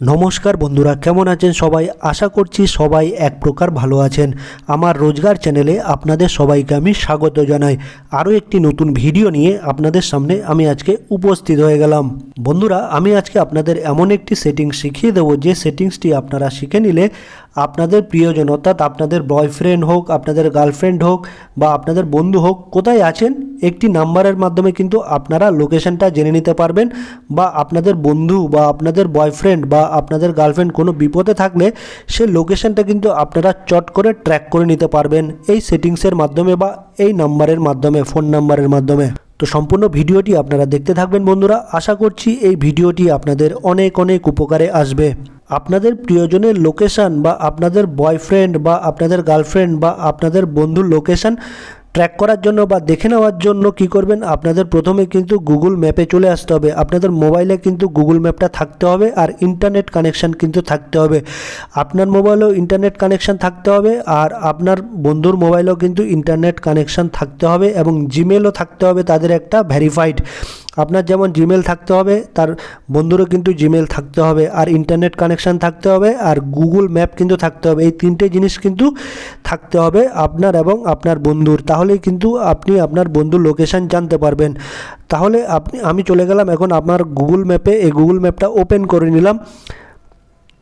নমস্কার বন্ধুরা, কেমন আছেন সবাই? আশা করছি সবাই এক প্রকার ভালো আছেন। আমার রোজগার চ্যানেলে আপনাদের সবাইকে আমি স্বাগত জানাই। আরও একটি নতুন ভিডিও নিয়ে আপনাদের সামনে আমি আজকে উপস্থিত হয়ে গেলাম। বন্ধুরা, আমি আজকে আপনাদের এমন একটি সেটিংস শিখিয়ে দেবো। যে সেটিংসটি আপনারা শিখে নিলে আপনাদের প্রিয়জন, অর্থাৎ আপনাদের বয়ফ্রেন্ড হোক, আপনাদের গার্লফ্রেন্ড হোক, বা আপনাদের বন্ধু হোক, কোথায় আছেন, একটি নাম্বারের মাধ্যমে কিন্তু আপনারা লোকেশনটা জেনে নিতে পারবেন। বা আপনাদের বন্ধু, বা আপনাদের বয়ফ্রেন্ড বা আপনাদের গার্লফ্রেন্ড কোনো বিপদে থাকলে সে লোকেশনটা কিন্তু আপনারা চট করে ট্র্যাক করে নিতে পারবেন এই সেটিংসের মাধ্যমে বা এই নাম্বারের মাধ্যমে ফোন নাম্বারের মাধ্যমে। তো সম্পূর্ণ ভিডিওটি আপনারা দেখতে থাকবেন বন্ধুরা। আশা করছি এই ভিডিওটি আপনাদের অনেক অনেক উপকারে আসবে। আপনাদের প্রিয়জনের লোকেশন বা আপনাদের বয়ফ্রেন্ড বা আপনাদের গার্লফ্রেন্ড বা আপনাদের বন্ধুর লোকেশন ট্র্যাক করার জন্য বা দেখে নেওয়ার জন্য কি করবেন? আপনাদের প্রথমে কিন্তু গুগল ম্যাপে চলে আসতে হবে। আপনাদের মোবাইলে কিন্তু গুগল ম্যাপটা থাকতে হবে আর ইন্টারনেট কানেকশান কিন্তু থাকতে হবে। আপনার মোবাইলেও ইন্টারনেট কানেকশান থাকতে হবে আর আপনার বন্ধুর মোবাইলেও কিন্তু ইন্টারনেট কানেকশান থাকতে হবে এবং জিমেলও থাকতে হবে তাদের একটা ভ্যারিফাইড আপনার যেমন জিমেল থাকতে হবে, তার বন্ধুরও কিন্তু জিমেল থাকতে হবে, আর ইন্টারনেট কানেকশান থাকতে হবে, আর গুগল ম্যাপ কিন্তু থাকতে হবে। এই তিনটে জিনিস কিন্তু থাকতে হবে আপনার এবং আপনার বন্ধুর। তাহলেই কিন্তু আপনি আপনার বন্ধুর লোকেশান জানতে পারবেন। তাহলে আপনি, আমি চলে গেলাম এখন আপনার গুগল ম্যাপে এই গুগল ম্যাপটা ওপেন করে নিলাম।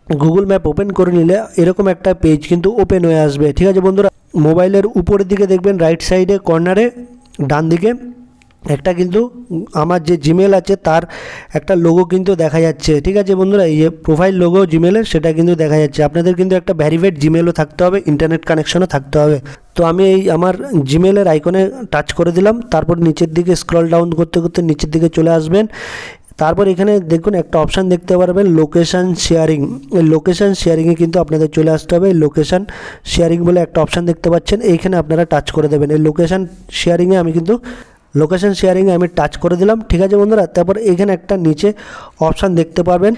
গুগল ম্যাপ ওপেন করে নিলে এরকম একটা পেজ কিন্তু ওপেন হয়ে আসবে। ঠিক আছে বন্ধুরা, মোবাইলের উপরের দিকে দেখবেন রাইট সাইডে কর্নারে ডান দিকে একটা কিন্তু আমার যে জিমেল আছে, তার একটা লোগো কিন্তু দেখা যাচ্ছে। ঠিক আছে বন্ধুরা? এই যে প্রোফাইল লোগো জিমেলের সেটা কিন্তু দেখা যাচ্ছে। আপনাদের কিন্তু একটা ভ্যারিফাইড জিমেলও থাকতে হবে ইন্টারনেট কানেকশনও থাকতে হবে। তো আমি এই আমার জিমেলের আইকনে টাচ করে দিলাম। তারপর নিচের দিকে স্ক্রল ডাউন করতে করতে নিচের দিকে চলে আসবেন। তারপর এখানে দেখুন, একটা অপশান দেখতে পারবেন লোকেশান শেয়ারিং এই লোকেশান শেয়ারিংয়ে কিন্তু আপনাদের চলে আসতে হবে। লোকেশান শেয়ারিং বলে একটা অপশান দেখতে পাচ্ছেন। এইখানে আপনারা টাচ করে দেবেন। এই লোকেশান শেয়ারিংয়ে আমি কিন্তু লোকেশন শেয়ারিংয়ে আমি টাচ করে দিলাম। ঠিক আছে বন্ধুরা? তারপর এখানে একটা নিচে অপশান দেখতে পারবেন।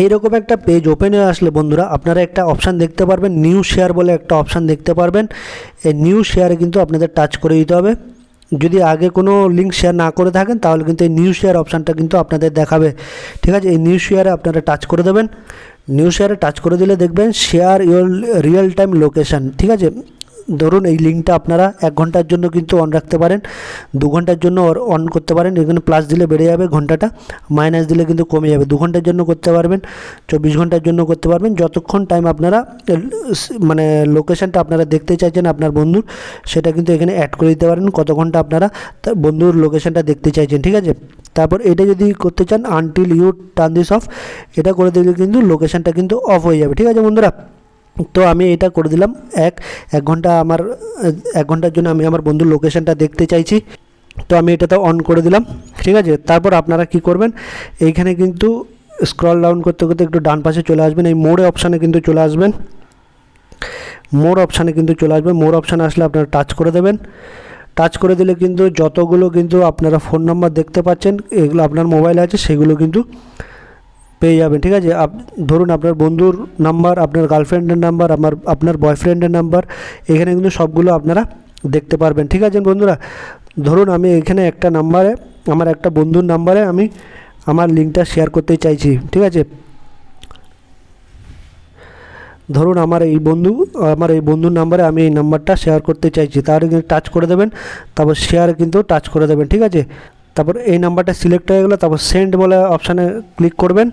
এইরকম একটা পেজ ওপেন হয়ে আসলে বন্ধুরা, আপনারা একটা অপশান দেখতে পারবেন। নিউ শেয়ার বলে একটা অপশান দেখতে পারবেন। এই নিউ শেয়ারে কিন্তু আপনাদের টাচ করে দিতে হবে। যদি আগে কোনো লিঙ্ক শেয়ার না করে থাকেন, তাহলে কিন্তু এই নিউ শেয়ার অপশানটা কিন্তু আপনাদের দেখাবে। ঠিক আছে? এই নিউ শেয়ারে আপনারা টাচ করে দেবেন। নিউ শেয়ারে টাচ করে দিলে দেখবেন share your real time location ঠিক আছে? ধরুন এই লিঙ্কটা আপনারা এক ঘণ্টার জন্য কিন্তু অন রাখতে পারেন, দু ঘণ্টার জন্য অন করতে পারেন, এখানে প্লাস দিলে বেড়ে যাবে ঘন্টাটা মাইনাস দিলে কিন্তু কমে যাবে, দু ঘণ্টার জন্য করতে পারবেন, চব্বিশ ঘণ্টার জন্য করতে পারবেন, যতক্ষণ টাইম আপনারা মানে লোকেশানটা আপনারা দেখতে চাইছেন আপনার বন্ধুর, সেটা কিন্তু এখানে অ্যাড করে দিতে পারেন, কত ঘণ্টা আপনারা বন্ধুর লোকেশানটা দেখতে চাইছেন, ঠিক আছে? তারপর এটা যদি করতে চান until you turn this off এটা করে দিলে কিন্তু লোকেশানটা কিন্তু অফ হয়ে যাবে, ঠিক আছে বন্ধুরা? তো আমি এটা করে দিলাম। এক এক ঘণ্টা আমার, এক ঘণ্টার জন্য আমি আমার বন্ধুর লোকেশনটা দেখতে চাইছি। তো আমি এটাতে অন করে দিলাম, ঠিক আছে? তারপর আপনারা কি করবেন, এইখানে কিন্তু স্ক্রল ডাউন করতে করতে একটু ডান পাশে চলে আসবেন। এই মোড়ে অপশানে কিন্তু চলে আসবেন। মোর অপশানে কিন্তু চলে আসবে মোর অপশানে আসলে আপনারা টাচ করে দেবেন। টাচ করে দিলে কিন্তু যতগুলো কিন্তু আপনারা ফোন নাম্বার দেখতে পাচ্ছেন, এগুলো আপনার মোবাইলে আছে, সেগুলো কিন্তু পেয়ে যাবেন, ঠিক আছে? ধরুন আপনার বন্ধুর নাম্বার, আপনার গার্লফ্রেন্ডের নাম্বার, আমার, আপনার বয়ফ্রেন্ডের নাম্বার, এখানে কিন্তু সবগুলো আপনারা দেখতে পারবেন, ঠিক আছে বন্ধুরা? ধরুন আমি এখানে একটা নাম্বারে, আমার একটা বন্ধুর নাম্বারে আমি আমার লিঙ্কটা শেয়ার করতে চাইছি, ঠিক আছে? ধরুন আমার এই বন্ধু, আমার এই বন্ধুর নাম্বারে আমি এই নাম্বারটা শেয়ার করতে চাইছি, তাহলে কিন্তু টাচ করে দেবেন, তারপর শেয়ার কিন্তু টাচ করে দেবেন, ঠিক আছে? তারপর এই নাম্বারটা সিলেক্ট হয়ে গেলো তারপর সেন্ড বলে অপশানে ক্লিক করবেন।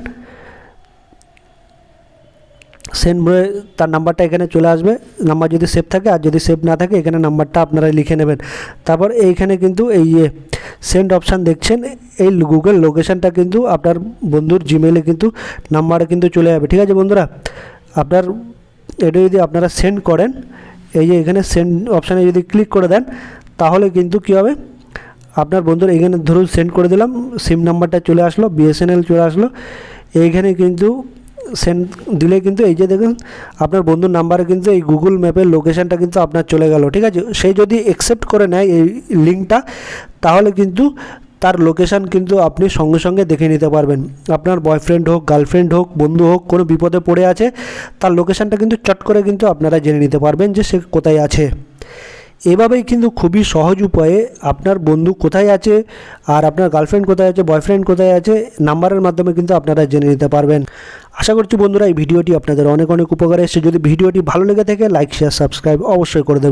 সেন্ড বলে তার নাম্বারটা এখানে চলে আসবে। নাম্বার যদি সেভ থাকে আর যদি সেভ না থাকে এখানে নাম্বারটা আপনারা লিখে নেবেন। তারপর এইখানে কিন্তু এই ইয়ে সেন্ড অপশান দেখছেন, এই গুগল লোকেশানটা কিন্তু আপনার বন্ধুর জিমেলে কিন্তু নাম্বারে কিন্তু চলে যাবে। ঠিক আছে বন্ধুরা? আপনার এটা যদি আপনারা সেন্ড করেন, এই যে এখানে সেন্ড অপশানে যদি ক্লিক করে দেন, তাহলে কিন্তু কী হবে? আপনার বন্ধুর এখানে ধরুন সেন্ড করে দিলাম সিম নাম্বারটা চলে আসলো বিএসএনএল চলে আসলো, এইখানে কিন্তু সেন্ড দিলে কিন্তু এই যে দেখুন, আপনার বন্ধুর নাম্বারে কিন্তু এই গুগল ম্যাপের লোকেশানটা কিন্তু আপনার চলে গেল, ঠিক আছে? সে যদি অ্যাকসেপ্ট করে নেয় এই লিঙ্কটা তাহলে কিন্তু তার লোকেশান কিন্তু আপনি সঙ্গে সঙ্গে দেখে নিতে পারবেন। আপনার বয়ফ্রেন্ড হোক গার্লফ্রেন্ড হোক, বন্ধু হোক, কোনো বিপদে পড়ে আছে, তার লোকেশানটা কিন্তু চট করে কিন্তু আপনারা জেনে নিতে পারবেন যে সে কোথায় আছে। এভাবেই কিন্তু খুবই সহজ উপায়ে আপনার বন্ধু কোথায় আছে আর আপনার গার্লফ্রেন্ড কোথায় আছে বয়ফ্রেন্ড কোথায় আছে নাম্বারের মাধ্যমে কিন্তু আপনারা জেনে নিতে পারবেন। আশা করছি বন্ধুরা এই ভিডিওটি আপনাদের অনেক অনেক উপকারে এসেছে। যদি ভিডিওটি ভালো লেগে থাকে লাইক শেয়ার সাবস্ক্রাইব অবশ্যই করে দেবেন।